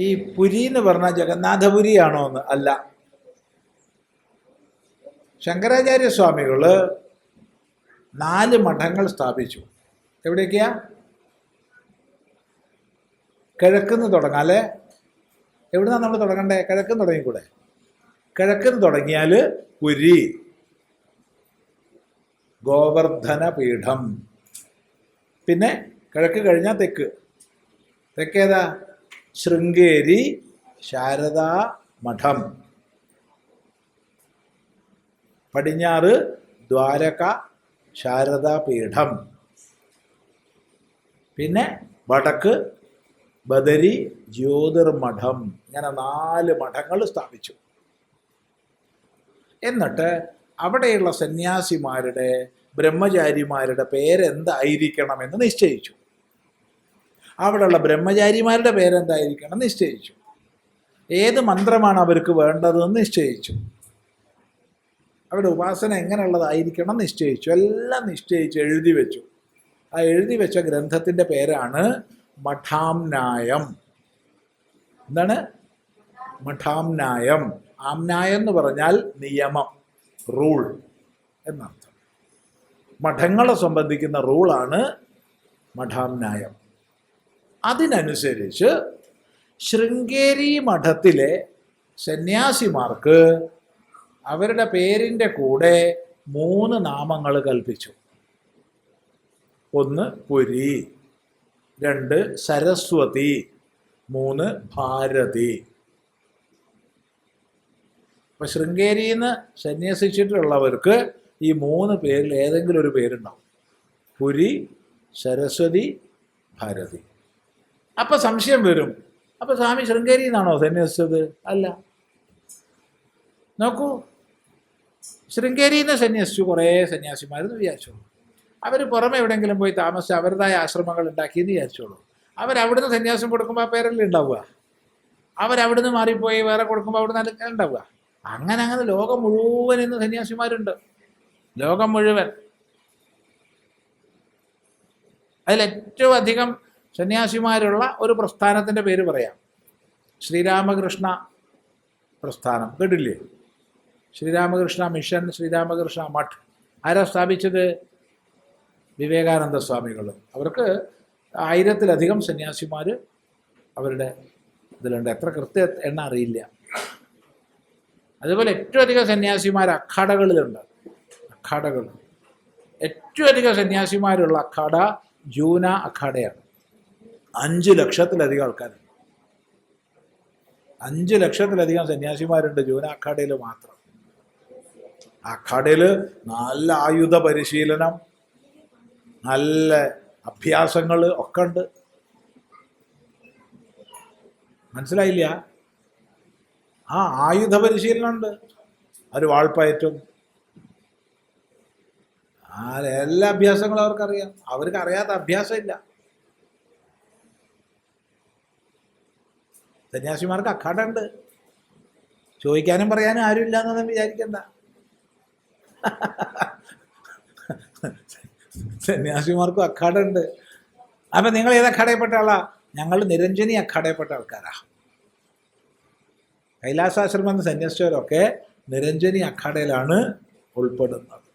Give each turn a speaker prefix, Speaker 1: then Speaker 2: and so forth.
Speaker 1: ഈ പുരി എന്ന് പറഞ്ഞാൽ ജഗന്നാഥപുരിയാണോ എന്ന്? അല്ല. ശങ്കരാചാര്യ സ്വാമികൾ നാല് മഠങ്ങൾ സ്ഥാപിച്ചു. എവിടെയൊക്കെയാ കിഴക്കുന്ന് തുടങ്ങാം അല്ലേ? എവിടുന്നാണ് നമ്മൾ തുടങ്ങണ്ടേ? കിഴക്കുന്ന് തുടങ്ങിക്കൂടെ? കിഴക്കുന്ന് തുടങ്ങിയാൽ പുരി. ഗോവർദ്ധന പീഠം പിന്നെ കിഴക്ക് കഴിഞ്ഞാൽ തെക്ക്. തെക്കേതാ? ശൃംഗേരി ശാരദാ മഠം പടിഞ്ഞാറ് ദ്വാരക ശാരദാ പീഠം പിന്നെ വടക്ക് ബദരി ജ്യോതിർമഠം. ഇങ്ങനെ നാല് മഠങ്ങൾ സ്ഥാപിച്ചു. എന്നിട്ട് അവിടെയുള്ള സന്യാസിമാരുടെ ബ്രഹ്മചാരിമാരുടെ പേരെന്തായിരിക്കണമെന്ന് നിശ്ചയിച്ചു. അവിടെയുള്ള ബ്രഹ്മചാരിമാരുടെ പേരെന്തായിരിക്കണം? നിശ്ചയിച്ചു. ഏത് മന്ത്രമാണ് അവർക്ക് വേണ്ടതെന്ന് നിശ്ചയിച്ചു. അവരുടെ ഉപാസന എങ്ങനെയുള്ളതായിരിക്കണം? നിശ്ചയിച്ചു. എല്ലാം നിശ്ചയിച്ച് എഴുതി വെച്ചു. ആ എഴുതി വെച്ച ഗ്രന്ഥത്തിന്റെ പേരാണ് മഠാംനായം. എന്താണ്? മഠാംനായം. ആംനായം എന്ന് പറഞ്ഞാൽ നിയമം റൂൾ എന്നർത്ഥം. മഠങ്ങളെ സംബന്ധിക്കുന്ന റൂളാണ് മഠാംനായം. അതിനനുസരിച്ച് ശൃംഗേരി മഠത്തിലെ സന്യാസിമാർക്ക് അവരുടെ പേരിന്റെ കൂടെ മൂന്ന് നാമങ്ങൾ കൽപ്പിച്ചു. ഒന്ന് പുരി രണ്ട് സരസ്വതി മൂന്ന് ഭാരതി. അപ്പൊ ശൃംഗേരിയിൽ നിന്ന് സന്യസിച്ചിട്ടുള്ളവർക്ക് ഈ മൂന്ന് പേരിൽ ഏതെങ്കിലും ഒരു പേരുണ്ടാവും. പുരി സരസ്വതി ഭാരതി. അപ്പൊ സംശയം വരും. അപ്പൊ സ്വാമി ശൃംഗേരിയിൽ നിന്നാണോ സന്യസിച്ചത്? അല്ല. നോക്കൂ. ശൃംഗേരിയിൽ നിന്ന് സന്യസിച്ചു കുറേ സന്യാസിമാരെന്ന് വിചാരിച്ചോളൂ അവർ പുറമെ എവിടെയെങ്കിലും പോയി താമസിച്ച് അവരുടേതായ ആശ്രമങ്ങൾ ഉണ്ടാക്കിയെന്ന് വിചാരിച്ചോളൂ. അവരവിടുന്ന് സന്യാസം കൊടുക്കുമ്പോൾ ആ പേരല്ലേ ഉണ്ടാവുക? അവരവിടുന്ന് മാറിപ്പോയി വേറെ കൊടുക്കുമ്പോൾ അവിടുന്ന് ഉണ്ടാവുക? അങ്ങനെ അങ്ങനെ ലോകം മുഴുവൻ ഇന്ന് സന്യാസിമാരുണ്ട്. ലോകം മുഴുവൻ. അതിലേറ്റവും അധികം സന്യാസിമാരുള്ള ഒരു പ്രസ്ഥാനത്തിന്റെ പേര് പറയാം. ശ്രീരാമകൃഷ്ണ പ്രസ്ഥാനം. കേട്ടില്ലേ? ശ്രീരാമകൃഷ്ണ മിഷൻ ശ്രീരാമകൃഷ്ണ മഠ്. ആരാ സ്ഥാപിച്ചത്? വിവേകാനന്ദ സ്വാമികൾ അവർക്ക് ആയിരത്തിലധികം സന്യാസിമാർ അവരുടെ ഇതിലുണ്ട്. എത്ര കൃത്യ എണ്ണ അറിയില്ല. അതുപോലെ ഏറ്റവും അധികം സന്യാസിമാർ അഖാഡകളിലുണ്ട്. അഖാഡകൾ. ഏറ്റവും അധികം സന്യാസിമാരുള്ള അഖാഡ ജൂന അഖാഡയാണ്. അഞ്ച് ലക്ഷത്തിലധികം ആൾക്കാരുണ്ട്. അഞ്ച് ലക്ഷത്തിലധികം സന്യാസിമാരുണ്ട് ജൂന അഖാഡയിൽ മാത്രം. അഖാഡയിൽ നല്ല ആയുധ പരിശീലനം നല്ല അഭ്യാസങ്ങൾ ഒക്കെ ഉണ്ട്. മനസ്സിലായില്ല? ആ ആയുധ പരിശീലനം ഉണ്ട്. ഒരു വാൾപ്പയറ്റും. എല്ലാ അഭ്യാസങ്ങളും അവർക്കറിയാം. അവർക്ക് അറിയാത്ത അഭ്യാസമില്ല. സന്യാസിമാർക്ക് അഖാഡ ഉണ്ട് ചോദിക്കാനും പറയാനും ആരുമില്ല എന്നൊന്നും വിചാരിക്കണ്ട. സന്യാസിമാർക്കും അഖാഡ ഉണ്ട് അപ്പൊ നിങ്ങൾ ഏത് അഖാടയപ്പെട്ട ആളാ? ഞങ്ങൾ നിരഞ്ജനി അഖാടയപ്പെട്ട ആൾക്കാരാ. കൈലാസാശ്രമം സന്യസിച്ചവരൊക്കെ നിരഞ്ജനി അഖാടയിലാണ് ഉൾപ്പെടുന്നത്.